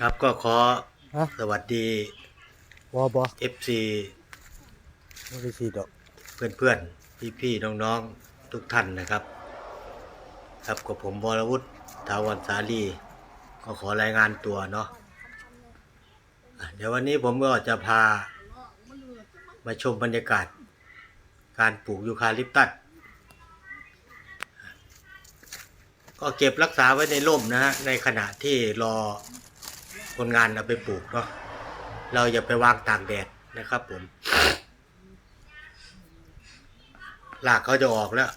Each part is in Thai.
ครับก็ขอฮะสวัสดีวอบอ FC ไม่ได้สีดอกเพื่อนๆ พี่ๆ น้องๆ ทุกท่านนะครับ ครับกับผมวรวุฒิถาวรสาลีก็ขอรายงานตัวเนาะอะเดี๋ยววันนี้ผมก็จะพามาชมบรรยากาศ การปลูกยูคาลิปตัส ก็เก็บรักษาไว้ในร่มนะฮะในขณะที่รอ คนงานเอาไปปลูกเนาะเราอย่าไปวางตากแดดนะครับผมหลากเขาจะออกแล้ว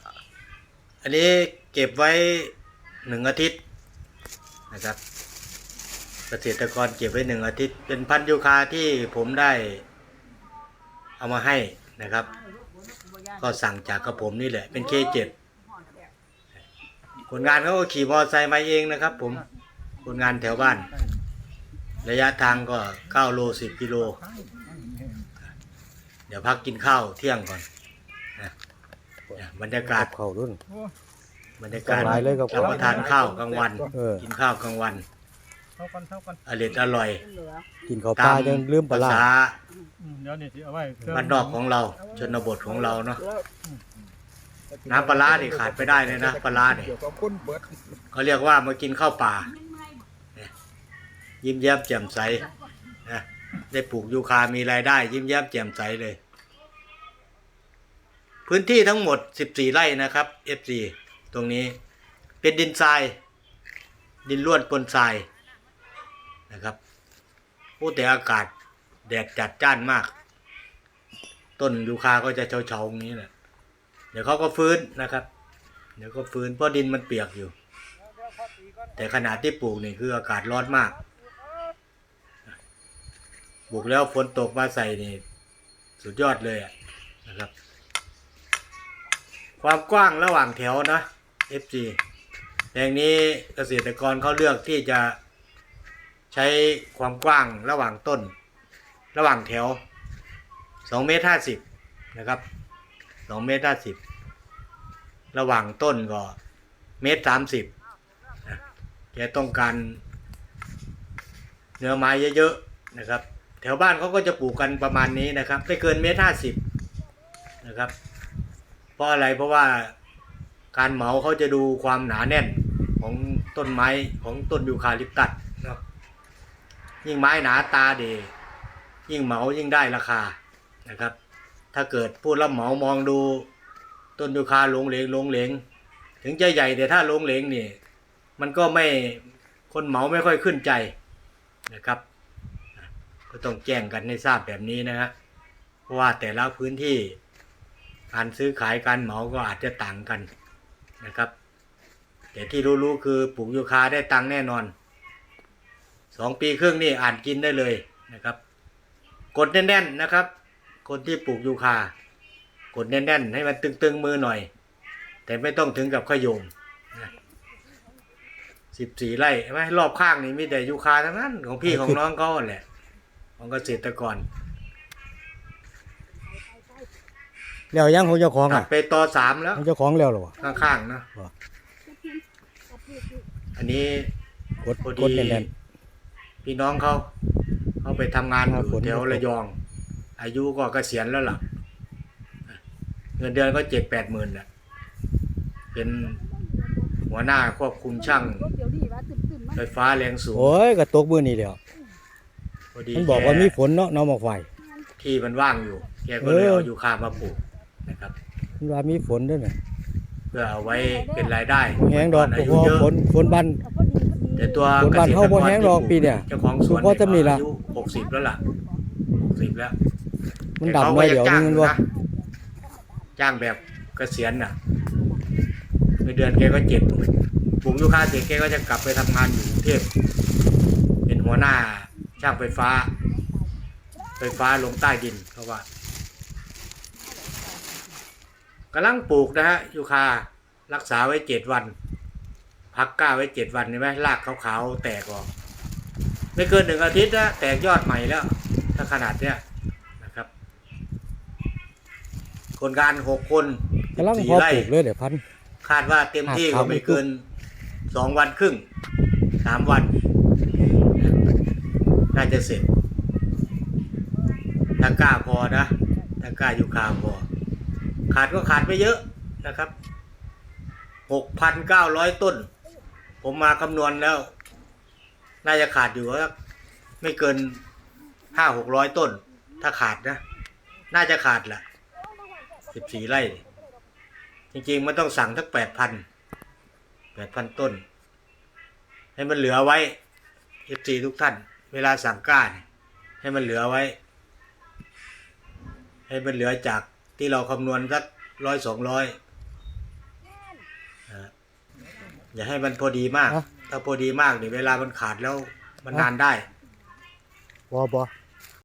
อันนี้เก็บไว้หนึ่งอาทิตย์นะครับ เกษตรกรเก็บไว้หนึ่งอาทิตย์ เป็นพันธุ์ยูคาที่ผมได้เอามาให้นะครับ ก็สั่งจากกระผมนี่แหละ เป็นเคเจ็ดคนงานเขาก็ขี่มอเตอร์ไซค์มาเองนะครับ ผมคนงานแถวบ้าน ระยะทางก็9โล10กิโล เดี๋ยวพักกินข้าวเที่ยงก่อนนะเนี่ยบรรยากาศ กับเขารุ่น บรรยากาศสบายเลยครับรับประทานข้าวกลางวัน เออ กินข้าวกลางวันเท่ากันเท่ากันอร่อยอร่อยกินข้าวปลายังลืมปลาภาร้าษาอืมเดี๋ยวนี่สิเอาไว้เครื่องบ้านนอกของเราชนบทของเราเนาะน้ำปลาร้านี่ขาดไปได้เลยนะปลาร้าเนี่ยเกี่ยวกับคนเบิดเขาเรียกว่ามากินข้าวป่าเนี่ย ยิ้มแย้มแจ่มใสนะได้ปลูกยูคามีรายได้ ยิ้มแย้มแจ่มใสเลย พื้นที่ทั้งหมด 14 ไร่นะครับ FC ตรงนี้เป็นดินทราย ดินล้วนปนทรายนะครับโอ้แต่อากาศแดดจัดจ้านมาก ต้นยูคาก็จะเฉาๆอย่างนี้แหละเดี๋ยวเขาก็ฟื้นนะครับ เดี๋ยวก็ฟื้นเพราะดินมันเปียกอยู่ แต่ขนาดที่ปลูกนี่คืออากาศร้อนมาก ปลูกแล้วฝนตกมาใส่นี่สุดยอดเลยนะครับ ความกว้างระหว่างแถวนะ FG แปลงนี้เกษตรกรเขาเลือกที่จะใช้ความกว้างระหว่างต้น ระหว่างแถว2เมตร50นะครับ2เมตร50ระหว่างต้นก็เมตร30แกต้องการเนื้อไม้เยอะๆนะครับ แถวบ้านเขาก็จะปลูกกันประมาณนี้นะครับ ไม่เกินเมตร50นะครับ เพราะอะไรเพราะว่าการเหมาเขาจะดูความหนาแน่นของต้นไม้ของต้นยูคาลิปตัสเนาะยิ่งไม้หนาตาเดยิ่งเหมายิ่งได้ราคานะครับ ถ้าเกิดผู้รับเหมามองดูต้นยูคาหลงเหลงหลงเหลง ถึงจะใหญ่แต่ถ้าหลงเหลงนี่มันก็ไม่คนเหมาไม่ค่อยขึ้นใจนะครับ ก็ต้องแจ้งกันให้ทราบแบบนี้นะฮะเพราะว่าแต่ละพื้นที่การซื้อขายการเหมาก็อาจจะต่างกันนะครับ แต่ที่รู้ๆคือปลูกยูคาได้ตังค์แน่นอนสองปีครึ่งนี่อ่านกินได้เลยนะครับ กดแน่นๆนะครับ คนที่ปลูกยูคากดแน่นๆ ให้มันตึงๆมือหน่อย แต่ไม่ต้องถึงกับขยมสิบสี่ไร่ใช่ไหมรอบข้างนี่มีแต่ยูคาทั้งนั้นของพี่ของน้องเขาแหละ ของเกษตรกรแล้วยังของเจ้าของตัอะดไปต่อสามแล้ว ของเจ้าของแล้วเหรอวะ ข้างๆนะว่ะ อันนี้ กดพอดี กดแน่น พี่น้องเขาเขาไปทำงานอครับยู่ผมแถวระยอง อายุก็เกษียณแล้วล่ะ เงินเดือนก็เจ็ดแปดหมื่นแหละ เป็นหัวหน้าควบคุมช่าง ไฟฟ้าแรงสูๆงโอ้ยก็ตกมื้อนี้แล้วพ อดีมันบอกว่ามีฝนเนาะน้องบอกไฟที่มันว่างอยู่แกก็เลยเออเอายูคามาปลูกนะครับมันว่ามีฝนด้วยน่ะเพื่อเอาไว้เป็นรายได้บ่แห้งดอกอาเพยุราะเยอะฝนฝนบันแต่ตัวฝนบ้านเฮาบ่แห้งดอกปีเนี่ยเจ้าของสวนเพราะจะมีละอายุหกสิบแล้วล่ะหกสิบแล้ว มันดำไว้เดี๋ยวนี้มันว่าจ้างแบบเกษียณน่ะเงินเดือนแกก็เจ็ดหมื่นปลูกยูคาเสร็จแกก็จะกลับไปทำงานอยู่กรุงเทพเป็นหัวหน้า ช่างไฟฟ้า ไฟฟ้าลงใต้ดินเพราะว่ากำลังปลูกนะฮะยูคารักษาไว้เจ็ดวัน พักกล้าไว้เจ็ดวันเห็นไหมรากขาวๆแตกออกไม่เกินหนึ่งอาทิตย์นะแตกยอดใหม่แล้ว ถ้าขนาดเนี้ยนะครับ คนงานหกคนกำลังสี่พอไร่ปลูกเลยเดี๋ยวพันคาดว่าเต็มที่ครัก็บไม่เกินสองวันครึ่งสามวัน น่าจะเสร็จถ้ากล้าพอนะถ้ากล้าอยู่คาพอขาดก็ขาดไม่เยอะนะครับหกพันเก้าร้อยต้น ผมมาคำนวณแล้ว น่าจะขาดอยู่สักไม่เกินห้าหกร้อยต้น ถ้าขาดนะ น่าจะขาดละสิบสี่ไร่ จริงๆ มันต้องสั่งทั้งแปดพันแปดพันต้น ให้มันเหลือไว้เอฟซีทุกท่าน เวลาสั่งกล้าเนี่ยให้มันเหลือไว้ ให้มันเหลือจากที่เราคำนวณสักร้อยสองร้อยอย่าให้มันพอดีมากอะถ้าพอดีมากนี่เวลามันขาดแล้วมันนานได้ บอบอ